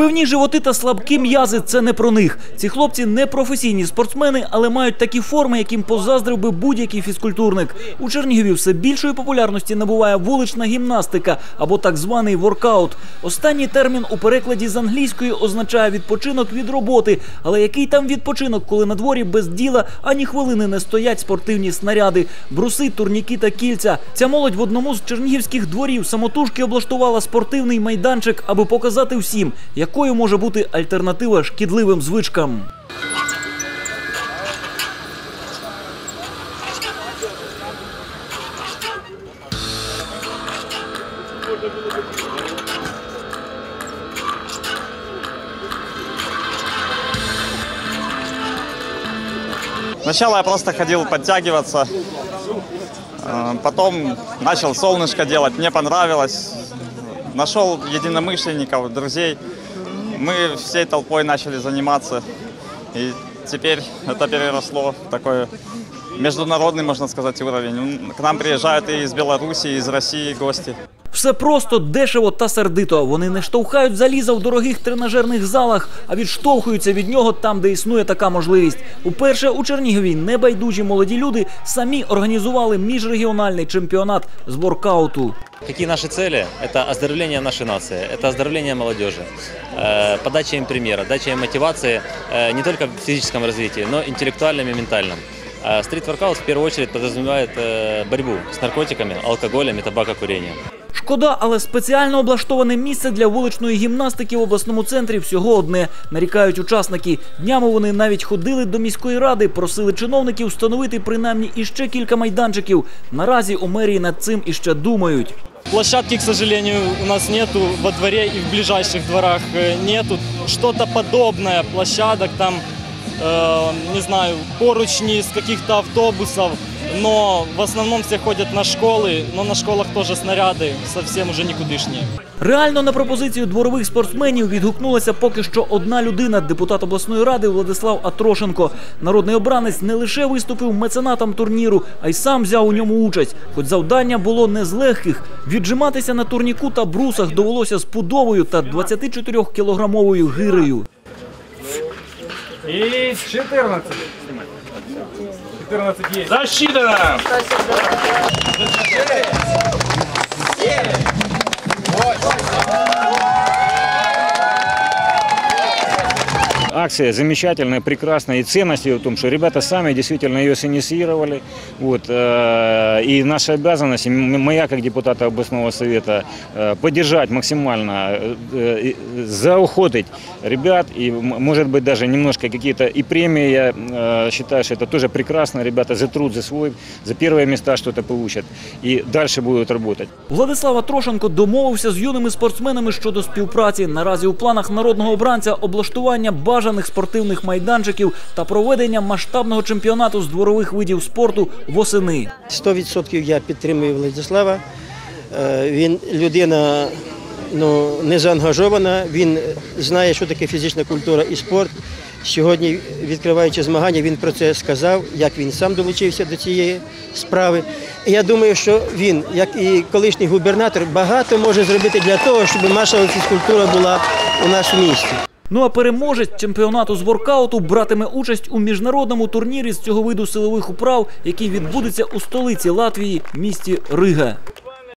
Певні животи та слабкі м'язи це не про них. Ці хлопці не професійні спортсмени, але мають такі форми, яким позаздрив би будь-який фізкультурник. У Чернігові все більшої популярності набуває вулична гімнастика або так званий воркаут. Останній термін у перекладі з англійської означає відпочинок від роботи. Але який там відпочинок, коли на дворі без діла ані хвилини не стоять спортивні снаряди, бруси, турніки та кільця. Ця молодь в одному з чернігівських дворів самотужки облаштувала спортивний майданчик, аби показати всім, якою може бути альтернатива шкідливим звичкам. Сначала я просто ходил подтягиваться, э, потом начал солнышко делать, мне понравилось. Нашел единомышленников, друзей. Мы всей толпой начали заниматься. И теперь это переросло в такой международный, можно сказать, уровень. К нам приезжают и из Беларуси, и из России гости. Все просто дешево та сердито. Вони не штовхають заліза в дорогих тренажерних залах, а відштовхуються від нього там, де існує така можливість. Уперше у Чернігові небайдужі молоді люди самі організували міжрегіональний чемпіонат з воркауту. Какие наши цели? Это оздоровление нашей нации, это оздоровление молодежи, э, подача им примера, дача им мотивации э, не только в физическом развитии, но интеллектуальном и ментальном. Э, Стрит-воркаут в первую очередь подразумевает э, борьбу с наркотиками, алкоголем и табакокурением. Шкода, але спеціально облаштоване місце для вуличної гімнастики в обласному центрі всього одне. Нарікають учасники. Днями вони навіть ходили до міської ради, просили чиновників встановити принаймні іще кілька майданчиків. Наразі у мерії над цим іще думають. Площадки, к сожалению, у нас нету во дворе и в ближайших дворах э, нету. Что-то подобное площадок там, э, не знаю, поручни из каких-то автобусов. Но в основном все ходят на школы, но на школах тоже снаряды совсем уже никудышние. Реально на пропозицію дворових спортсменів відгукнулася поки що одна людина, депутат обласної ради Владислав Атрошенко. Народний обранець не лише виступив меценатом турніру, а й сам взяв у ньому участь. Хоч завдання було не з легких. Віджиматися на турніку та брусах довелося з пудовою та 24-кілограмовою гирею. И 14. 14 есть. Засчитано. Акция замечательная, прекрасная. И ценность ее в том, что ребята сами действительно ее синициировали. Вот, э, и наша обязанность, м- моя как депутата областного совета, э, поддержать максимально, э, э, заохотить ребят. И, м- может быть, даже немножко какие-то и премии, я э, считаю, что это тоже прекрасно. Ребята за труд, за свой, за первые места что-то получат. И дальше будут работать. Владислав Атрошенко домовився з юними спортсменами щодо співпраці. Наразі у планах народного обранця облаштування бажаних спортивних майданчиків та проведення масштабного чемпіонату з дворових видів спорту восени. 100% я підтримую Владислава. Е, Він людина ну, не заангажована, він знає, що таке фізична культура і спорт. Сьогодні, відкриваючи змагання, він про це сказав, як він сам долучився до цієї справи. І я думаю, що він, як і колишній губернатор, багато може зробити для того, щоб наша фізкультура була у в місті. Ну а переможець чемпіонату з воркауту братиме участь у міжнародному турнірі з цього виду силових управ, який відбудеться у столиці Латвії, місті Рига.